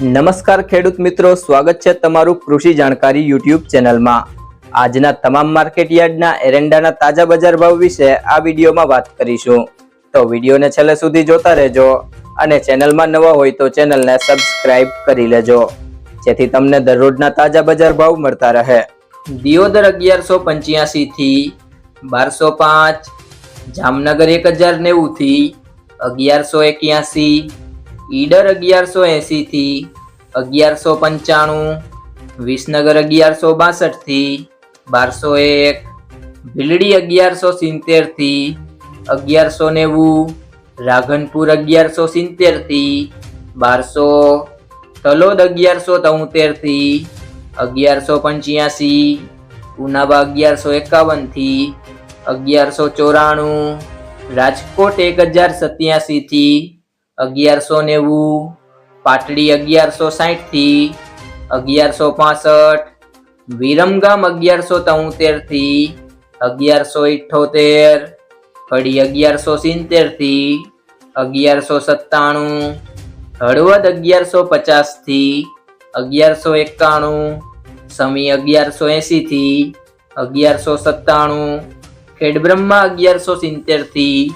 નમસ્કાર ખેડૂત મિત્રો, સ્વાગત છે તમારું કૃષિ જાણકારી યુટ્યુબ ચેનલમાં. આજના તમામ માર્કેટ યાર્ડના એરંડાના તાજા બજાર ભાવ વિશે આ વિડીયોમાં વાત કરીશું. તો વિડીયોને છેલ્લે સુધી જોતા રહેજો અને ચેનલમાં નવા હોય તો ચેનલને સબસ્ક્રાઇબ કરી લેજો. જેથી તમને દરરોજના તાજા બજાર ભાવ મળતા રહે. દિયોદર અગિયારસો પંચ્યાસીથી બારસો પાંચ, જામનગર એક હજાર નેવુંથી અગિયારસો એક્યાસી ઈડર અગિયારસો એંસીથી અગિયારસો પંચાણું, વિસનગર અગિયારસો બાસઠથી બારસો એક, ભીલડી અગિયારસો સિત્તેરથી અગિયારસો નેવું, રાઘનપુર અગિયારસો સિત્તેરથી બારસો, તલોદ અગિયારસો તોતેરથી અગિયારસો પંચ્યાસી, ઉનાબા અગિયારસો એકાવનથી અગિયારસો ચોરાણું, રાજકોટ એક હજાર સત્યાસી થી અગિયારસો નેવું, પાટડી અગિયારસો સાહીઠથી, અગિયારસો પાસઠ, વિરમગામ અગિયારસો તોતેરથી, અગિયારસો ઇઠ્ઠોતેર કડી અગિયારસો સિત્તેરથી, અગિયારસો સત્તાણું, હળવદ અગિયારસો પચાસથી, અગિયારસો એકાણું, સમી અગિયારસો એંશીથી, અગિયારસો સત્તાણું, ખેડબ્રહ્મા અગિયારસો સિત્તેરથી,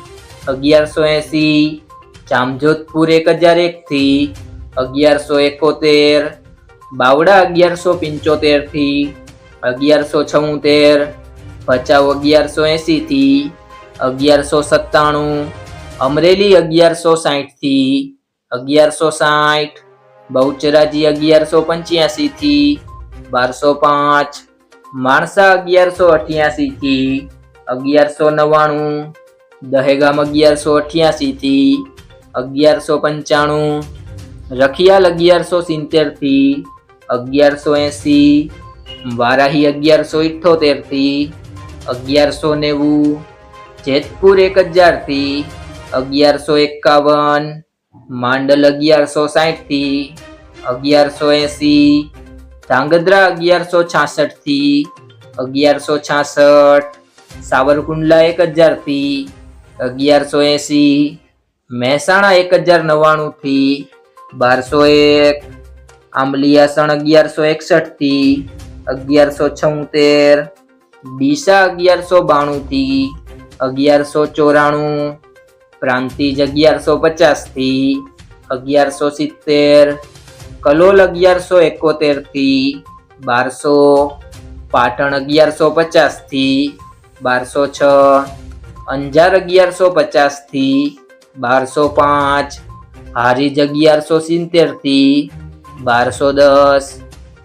અગિયારસો એસી જામજોધપુર એક હજાર એક થી અગિયારસો એકોતેર, બાવડા અગિયારસો પંચોતેરથી અગિયારસો છોતેર, ભચાઉ અગિયારસો એસી થી અગિયારસો સત્તાણું, અમરેલી અગિયારસો સાઠથી અગિયારસો સાઠ બહુચરાજી અગિયારસો પંચ્યાસી થી બારસો પાંચ, માણસા અગિયારસો અઠ્યાસી થી અગિયારસો નવ્વાણું, દહેગામ અગિયારસો અઠ્યાસી થી અગિયારસો પંચાણું, રખિયાલ અગિયારસો સિત્તેરથી અગિયારસો એંસી, વારાહી અગિયારસો ઇઠ્ઠોતેરથી અગિયારસો નેવું, જેતપુર એક હજારથી અગિયારસો એકાવન, માંડલ અગિયારસો સાહીઠથી અગિયારસો એંસી, ધાંગધ્રા અગિયારસો છાસઠથી અગિયારસો છાસઠ, સાવરકુંડલા એક હજારથી અગિયારસો એસી મહેસાણા એક હજાર નવ્વાણું થી બારસો એક આંબલિયાસણ અગિયારસો એકસઠથી અગિયારસો છોતેર, ડીસા અગિયારસો બાણું થી અગિયારસો ચોરાણું, પ્રાંતિજ અગિયારસો પચાસથી અગિયારસો સિત્તેર, કલોલ અગિયારસો એકોતેરથી બારસો, પાટણ અગિયારસો પચાસથી બારસો છ, અંજાર અગિયારસો પચાસથી બારસો પાંચ. હારીજ અગિયારસો સિત્તેરથી બારસો દસ.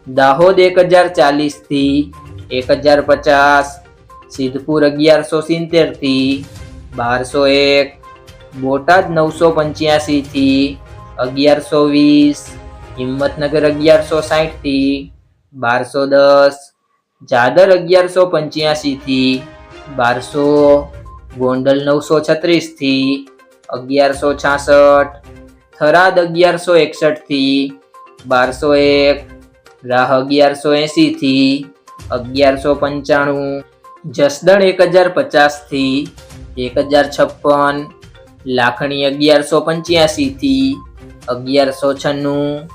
દાહોદ એક હજાર ચાલીસથી એક હજાર પચાસ. સિદ્ધપુર અગિયારસો સિત્તેરથી બારસો એક. બોટાદ નવસો પંચ્યાસીથી અગિયારસો વીસ. હિંમતનગર અગિયારસો સાહીઠથી બારસો દસ. જાદર અગિયારસો પંચ્યાસીથી બારસો. ગોંડલ નવસો છત્રીસથી અગિયારસો છાસઠ, થરાદ અગિયારસો એકસઠથી, બારસો એક, રાહ અગિયારસો એંસીથી અગિયારસો પંચાણું, જસદણ એક હજાર પચાસથી એક હજાર છપ્પન લાખણી અગિયારસો પંચ્યાસીથી, અગિયારસો છન્નું,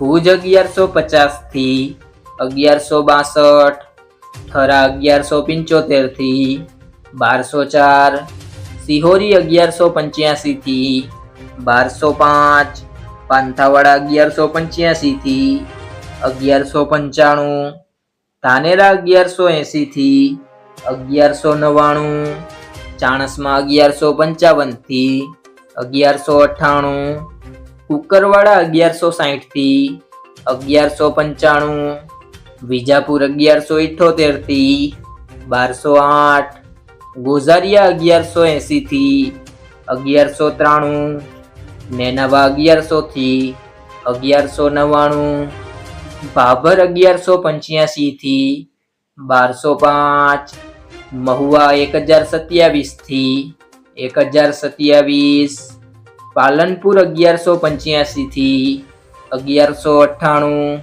ભુજ અગિયારસો પચાસથી, અગિયારસો બાસઠ, થરા અગિયારસો પંચોતેરથી, બારસો ચાર સિહોરી અગિયારસો પંચ્યાસીથી બારસો પાંચ, પાંથાવાડા અગિયારસો પંચ્યાસીથી અગિયારસો પંચાણું, ધાનેરા અગિયારસો એંસીથી અગિયારસો નવ્વાણું, ચાણસમાં અગિયારસો પંચાવનથી અગિયારસો અઠ્ઠાણું, કુકરવાડા અગિયારસો સાહીઠથી અગિયારસો પંચાણું, વિજાપુર અગિયારસો ઇઠ્ઠોતેરથી બારસો આઠ ગોઝારિયા અગિયારસો એંસીથી અગિયારસો ત્રાણું, નેનાવા અગિયારસોથી અગિયારસો નવ્વાણું, ભાભર અગિયારસો પંચ્યાસીથી બારસો પાંચ, મહુવા એક હજાર સત્યાવીસથી એક હજાર સત્યાવીસ, પાલનપુર અગિયારસો પંચ્યાસીથી અગિયારસો અઠ્ઠાણું